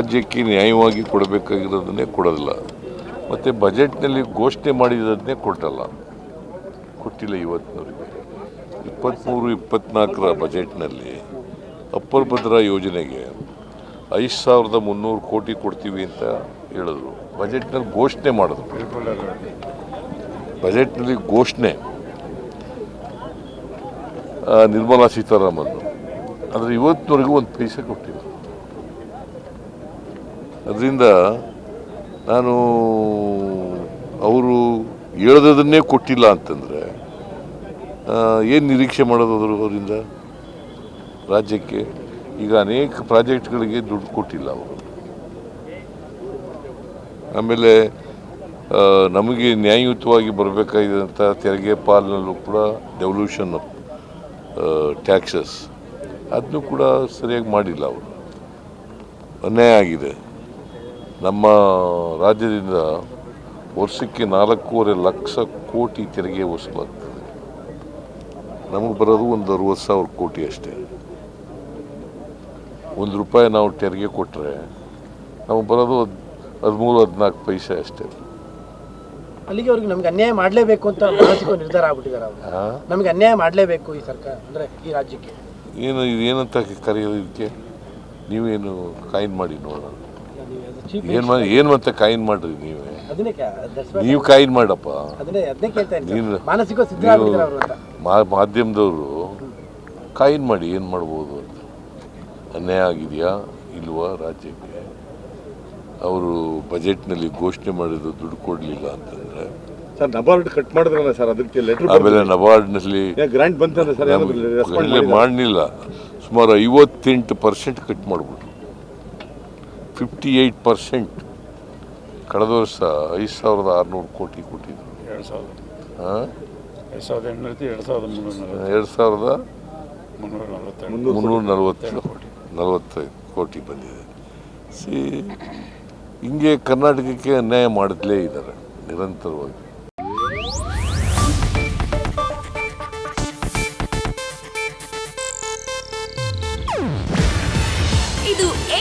ರಾಜ್ಯಕ್ಕೆ ನ್ಯಾಯವಾಗಿ ಕೊಡಬೇಕಾಗಿರೋದನ್ನೇ ಕೊಡೋದಿಲ್ಲ. ಮತ್ತು ಬಜೆಟ್ನಲ್ಲಿ ಘೋಷಣೆ ಮಾಡಿರೋದನ್ನೇ ಕೊಟ್ಟಲ್ಲ. ಕೊಟ್ಟಿಲ್ಲ ಇವತ್ತಿನವರಿಗೆ. ಇಪ್ಪತ್ತ್ಮೂರು ಇಪ್ಪತ್ತ್ನಾಲ್ಕರ ಬಜೆಟ್ನಲ್ಲಿ ಅಪ್ಪರ್ ಭದ್ರಾ ಯೋಜನೆಗೆ ಐದು ಸಾವಿರದ ಮುನ್ನೂರು ಕೋಟಿ ಕೊಡ್ತೀವಿ ಅಂತ ಹೇಳಿದ್ರು. ಬಜೆಟ್ನಲ್ಲಿ ಘೋಷಣೆ ಮಾಡಿದ್ರು. ಬಜೆಟ್ನಲ್ಲಿ ಘೋಷಣೆ. ನಿರ್ಮಲಾ ಸೀತಾರಾಮನ್. ಆದರೆ ಇವತ್ತಿನವರೆಗೂ ಒಂದು ಪೈಸೆ ಕೊಟ್ಟಿಲ್ಲ. ಅದರಿಂದ ನಾನು ಅವರು ಹೇಳದನ್ನೇ ಕೊಟ್ಟಿಲ್ಲ ಅಂತಂದರೆ ಏನು ನಿರೀಕ್ಷೆ ಮಾಡೋದು ಅವರು ಅವರಿಂದ? ರಾಜ್ಯಕ್ಕೆ ಈಗ ಅನೇಕ ಪ್ರಾಜೆಕ್ಟ್ಗಳಿಗೆ ದುಡ್ಡು ಕೊಟ್ಟಿಲ್ಲ ಅವರು. ಆಮೇಲೆ ನಮಗೆ ನ್ಯಾಯಯುತವಾಗಿ ಬರಬೇಕಾಗಿದ್ದಂಥ ತೆರಿಗೆ ಪಾಲಿನಲ್ಲೂ ಕೂಡ ಡೆವಲ್ಯೂಷನ್ ಟ್ಯಾಕ್ಸಸ್ ಅದನ್ನು ಕೂಡ ಸರಿಯಾಗಿ ಮಾಡಿಲ್ಲ ಅವರು. ಅನ್ಯಾಯ ಆಗಿದೆ. ನಮ್ಮ ರಾಜ್ಯದಿಂದ ವರ್ಷಕ್ಕೆ ನಾಲ್ಕೂವರೆ ಲಕ್ಷ ಕೋಟಿ ತೆರಿಗೆ ವಸೂಲಾಗ್ತದೆ. ನಮಗೆ ಬರೋದು ಒಂದು ಅರುವತ್ತು ಸಾವಿರ ಕೋಟಿ ಅಷ್ಟೇ. ಒಂದು ರೂಪಾಯಿ ನಾವು ತೆರಿಗೆ ಕೊಟ್ಟರೆ ನಮಗೆ ಬರೋದು ಹದ್ ಹದಿಮೂರು ಹದಿನಾಲ್ಕು ಪೈಸೆ ಅಷ್ಟೇ. ಅಲ್ಲಿಗೆ ಅವ್ರಿಗೆ ನಮ್ಗೆ ಅನ್ಯಾಯ ಮಾಡಲೇಬೇಕು ಅಂತ ಮಾನಸಿಕ ನಿರ್ಧಾರ ಆಗ್ಬಿಟ್ಟಿದ್ದಾರೆ? ನಮ್ಗೆ ಅನ್ಯಾಯ ಮಾಡಲೇಬೇಕು ಈ ಸರ್ಕಾರ ಅಂದರೆ ಈ ರಾಜ್ಯಕ್ಕೆ. ಏನು ಏನಂತ ಕರೆಯೋದಕ್ಕೆ ನೀವೇನು ಕಾಯಿನ್ ಮಾಡಿ ನೋಡೋಣ. ಏನು ಮಾಡಿ ಏನು ಮತ್ತೆ ಕಾಯಿನ್ ಮಾಡ್ರಿ ನೀವೇ? ನೀವು ಕಾಯಿನ್ ಮಾಡಪ್ಪ. ನೀನು- ಮಾನಸಿಕ ಸಿದ್ಧ ಅವರು ಅಂತ. ಮಾ ಮಾಧ್ಯಮದವರು ಕಾಯಿನ್ ಮಾಡಿ ಏನು ಮಾಡ್ಬೋದು ಅಂತ. ಅನ್ಯಾಯ ಆಗಿದೆಯಾ ಇಲ್ವಾ ರಾಜ್ಯಕ್ಕೆ? ಅವರು ಬಜೆಟ್ನಲ್ಲಿ ಘೋಷಣೆ ಮಾಡಿದ್ರು ದುಡ್ಡು ಕೊಡಲಿಲ್ಲ ಅಂತಂದ್ರೆ. ಸರ್ ನಬಾರ್ಡ್ ಕಟ್ ಮಾಡಿದ್ರಲ್ಲ ಸರ್ ಅದಕ್ಕೆ ಲೆಟರ್ ಆಮೇಲೆ ನಬಾರ್ಡ್ನಲ್ಲಿ ಗ್ರಾಂಟ್ ಬಂತಂದ್ರೆ ಸರ್ ಮಾಡಲಿಲ್ಲ. ಸುಮಾರು ಐವತ್ತೆಂಟು ಪರ್ಸೆಂಟ್ ಕಟ್ ಮಾಡಿಬಿಟ್ರು. ಫಿಫ್ಟಿ ಏಯ್ಟ್ ಪರ್ಸೆಂಟ್ ಕಳೆದ ವರ್ಷ ಐದು ಸಾವಿರದ ಆರುನೂರು ಕೋಟಿ ಕೊಟ್ಟಿದ್ರು. ಎರಡು ಸಾವಿರದ ಹಾಂ ಎರಡು ಸಾವಿರದ ಎಂಟುನೂರ ಎರಡು ಸಾವಿರದ ಮುನ್ನೂರ ಎರಡು ಸಾವಿರದ ಮುನ್ನೂರ ನಲವತ್ತೆರಡು ಮುನ್ನೂರ ನಲವತ್ತು ನಲವತ್ತೈದು ಕೋಟಿ ಬಂದಿದೆ. ಸಿ ಹಿಂಗೆ ಕರ್ನಾಟಕಕ್ಕೆ ಅನ್ಯಾಯ ಮಾಡಲೇ ಇದ್ದಾರೆ ನಿರಂತರವಾಗಿ.